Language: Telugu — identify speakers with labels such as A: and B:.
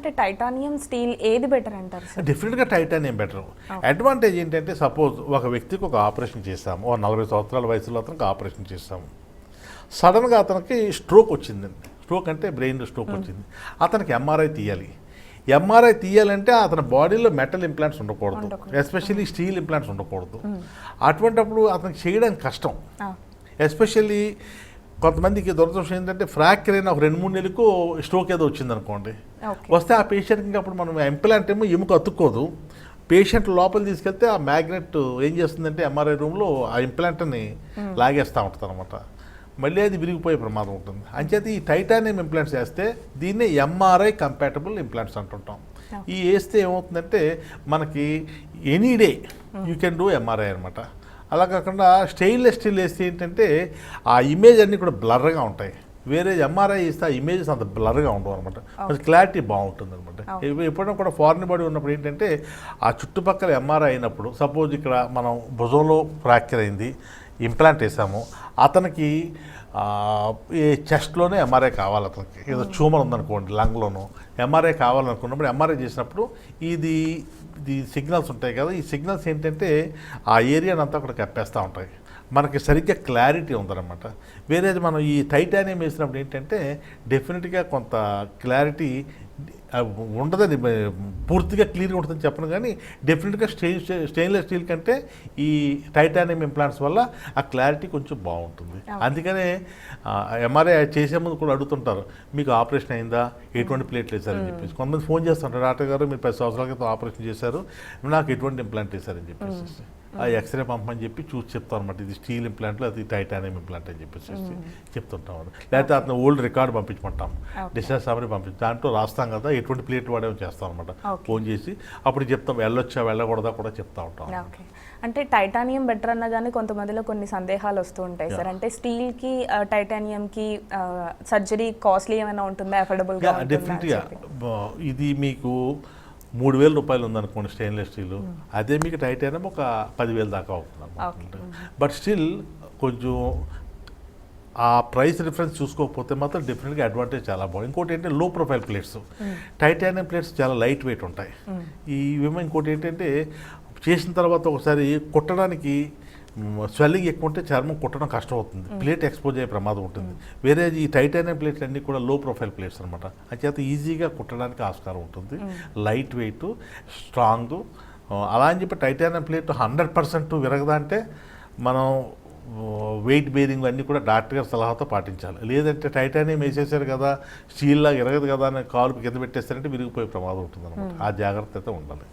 A: అంటే టైటానియం స్టీల్ ఏది బెటర్ అంటారు
B: డెఫినెట్గా టైటానియం బెటర్ అడ్వాంటేజ్ ఏంటంటే సపోజ్ ఒక వ్యక్తికి ఒక ఆపరేషన్ చేస్తాము ఓ నలభై సంవత్సరాల వయసులో అతనికి ఆపరేషన్ చేస్తాము సడన్గా అతనికి స్ట్రోక్ వచ్చిందండి స్ట్రోక్ అంటే బ్రెయిన్ స్ట్రోక్ వచ్చింది. అతనికి ఎంఆర్ఐ తీయాలి. ఎంఆర్ఐ తీయాలంటే అతని బాడీలో మెటల్ ఇంప్లాంట్స్ ఉండకూడదు. ఎస్పెషల్లీ స్టీల్ ఇంప్లాంట్స్ ఉండకూడదు. అటువంటప్పుడు అతనికి చేయడానికి కష్టం. ఎస్పెషల్లీ కొంతమందికి దురదృష్టం ఏంటంటే ఫ్రాక్చర్ అయిన ఒక రెండు మూడు నెలలకు స్ట్రోక్ ఏదో వచ్చింది అనుకోండి. వస్తే ఆ పేషెంట్కి అప్పుడు మనం ఇంప్లాంట్ ఏమో ఎముక అతుక్కోదు. పేషెంట్ లోపల తీసుకెళ్తే ఆ మ్యాగ్నెట్ ఏం చేస్తుందంటే ఎంఆర్ఐ రూమ్లో ఆ ఇంప్లాంట్ని లాగేస్తూ ఉంటుంది అనమాట మళ్ళీ అది విరిగిపోయే ప్రమాదం ఉంటుంది. అంచేత ఈ టైటానియం ఇంప్లాంట్స్ వేస్తే దీన్నే ఎంఆర్ఐ కంపాటబుల్ ఇంప్లాంట్స్ అంటుంటాం. ఈ వేస్తే ఏమవుతుందంటే మనకి any day you can do MRI అనమాట అలా కాకుండా స్టెయిన్లెస్ స్టీల్ వేస్తే ఏంటంటే ఆ ఇమేజ్ అన్నీ కూడా బ్లర్గా ఉంటాయి. వేరే ఎంఆర్ఐ ఇస్తే ఆ ఇమేజెస్ అంత బ్లర్గా ఉండవు అనమాట కొంచెం క్లారిటీ బాగుంటుంది అనమాట ఎప్పుడైనా కూడా ఫారిన్ బాడీ ఉన్నప్పుడు ఏంటంటే ఆ చుట్టుపక్కల ఎంఆర్ఐ అయినప్పుడు సపోజ్ ఇక్కడ మనం భుజంలో ఫ్రాక్చర్ అయింది ఇంప్లాంట్ వేసాము. అతనికి ఈ చెస్ట్లోనే ఎంఆర్ఐ కావాలి అతనికి. ఏదో ట్యూమర్ ఉందనుకోండి లంగ్లోనూ. ఎంఆర్ఐ కావాలనుకున్నప్పుడు ఎంఆర్ఐ చేసినప్పుడు ఇది ఇది సిగ్నల్స్ ఉంటాయి కదా ఈ సిగ్నల్స్ ఏంటంటే ఆ ఏరియాని అంతా అక్కడ కప్పేస్తూ ఉంటాయి. మనకి సరిగ్గా క్లారిటీ ఉందన్నమాట. వేరేది మనం ఈ టైటానియం వేసినప్పుడు ఏంటంటే డెఫినెట్గా కొంత క్లారిటీ ఉండదని పూర్తిగా క్లియర్గా ఉంటుందని చెప్పను కానీ డెఫినెట్గా స్టెయిన్ స్టెయిన్లెస్ స్టీల్ కంటే ఈ టైటానియం ఇంప్లాంట్స్ వల్ల ఆ క్లారిటీ కొంచెం బాగుంటుంది. అందుకనే ఎంఆర్ఐ చేసే ముందు కూడా అడుగుతుంటారు మీకు ఆపరేషన్ అయిందా? ఎటువంటి ప్లేట్లు వేశారని చెప్పేసి. కొంతమంది ఫోన్ చేస్తుంటారు డాక్టర్ గారు మీరు పది సంవత్సరాల క్రితం ఆపరేషన్ చేశారు నాకు ఎటువంటి ఇంప్లాంట్ వేశారని చెప్పేసి. ఆ ఎక్స్రే పంపమని చెప్పి చూసి చెప్తాం అనమాట ఇది స్టీల్ ఇంప్లాంట్లు అది టైటానియం ఇంప్లాంట్ అని చెప్పేసి చెప్తుంటాం లేకపోతే అతను ఓల్డ్ రికార్డ్ పంపించమంటాం. డిశ్చార్జ్ సమరీ పంపించి దాంట్లో రాస్తాం కదా ఎటువంటి ప్లేట్ వాడేమో చేస్తాం అనమాట. ఫోన్ చేసి అప్పుడు చెప్తాం వెళ్ళొచ్చా వెళ్ళకూడదా కూడా చెప్తా ఉంటాం
A: ఓకే. అంటే టైటానియం బెటర్ అన్నగానే కొంతమందిలో కొన్ని సందేహాలు వస్తూ ఉంటాయి సార్. అంటే స్టీల్కి ఆ, టైటానియం కి సర్జరీ కాస్ట్లీ ఏమైనా ఉంటుందా? అఫోర్డబుల్గా ఉంటుందా అని
B: డెఫినెట్గా. ఇది మీకు మూడు వేల రూపాయలు ఉందనుకోండి స్టెయిన్లెస్ స్టీల్. అదే మీకు టైటానియం ఒక పదివేలు దాకా అవుతుంది. బట్ స్టిల్ కొంచెం ఆ ప్రైస్ రిఫరెన్స్ చూసుకోకపోతే మాత్రం డెఫినెట్గా అడ్వాంటేజ్ చాలా బాగుంది. ఇంకోటి ఏంటంటే low profile plates titanium plates చాలా లైట్ వెయిట్ ఉంటాయి. ఈ ఇవేమో ఇంకోటి ఏంటంటే చేసిన తర్వాత ఒకసారి కుట్టడానికి స్వెల్లింగ్ ఎక్కువ ఉంటే చర్మం కుట్టడం కష్టం అవుతుంది ప్లేట్ ఎక్స్పోజ్ అయ్యే ప్రమాదం ఉంటుంది. వేరే ఈ టైటానియం ప్లేట్లు అన్నీ కూడా లో ప్రొఫైల్ ప్లేట్స్ అనమాట అంచేత ఈజీగా కుట్టడానికి ఆస్కారం ఉంటుంది. లైట్ వెయిట్ స్ట్రాంగ్ అలా అని చెప్పి టైటానియం ప్లేట్ హండ్రెడ్ పర్సెంట్ విరగదా అంటే మనం వెయిట్ బేరింగ్ అన్నీ కూడా డాక్టర్ గారి సలహాతో పాటించాలి. లేదంటే టైటానియం వేసేసారు కదా స్టీల్ లాగా ఎరగదు కదా అని కాలు కింద పెట్టేస్తారంటే విరిగిపోయే ప్రమాదం ఉంటుంది అనమాట ఆ జాగ్రత్త అయితే ఉండాలి.